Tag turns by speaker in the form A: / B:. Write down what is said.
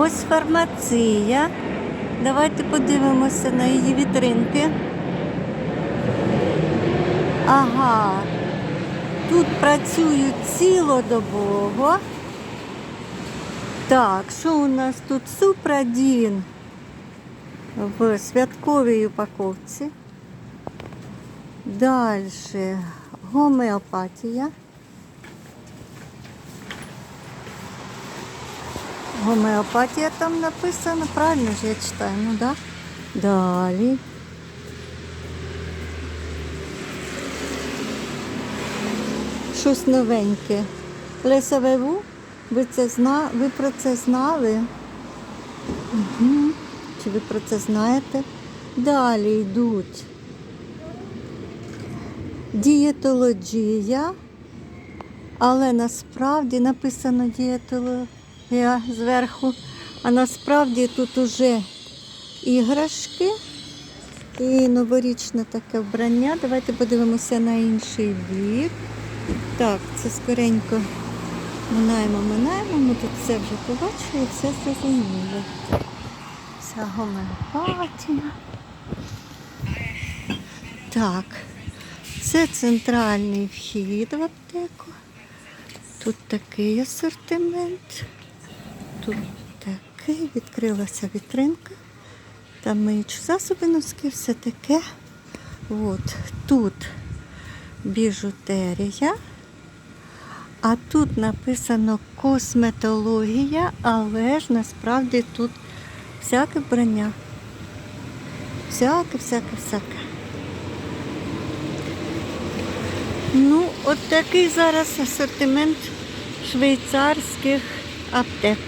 A: Ось фармація. Давайте подивимося на її вітринки. Ага. Тут працюють цілодобово. Так, що у нас тут? Супрадін в святковій упаковці. Далі гомеопатія. Гомеопатія там написано, правильно ж я читаю, ну да? Далі. Щось новеньке. Леся Веву, ви, зна... ви про це знали? Угу. Чи ви про це знаєте? Далі йдуть дієтологія, але насправді написано дієтологія зверху, а насправді тут уже іграшки і новорічне таке вбрання. Давайте подивимося на інший бік. Так, це скоренько минаємо, минаємо. Ми тут все вже побачили, все зрозуміли. Вся гомеопатія. Так, це центральний вхід в аптеку. Тут такий асортимент. Тут такий, відкрилася вітринка. Там миючі засоби носки, все таке. От тут біжутерія. А тут написано косметологія, але ж насправді тут всяке вбрання. Всяке, всяке, всяке. Ну, от такий зараз асортимент швейцарських аптек.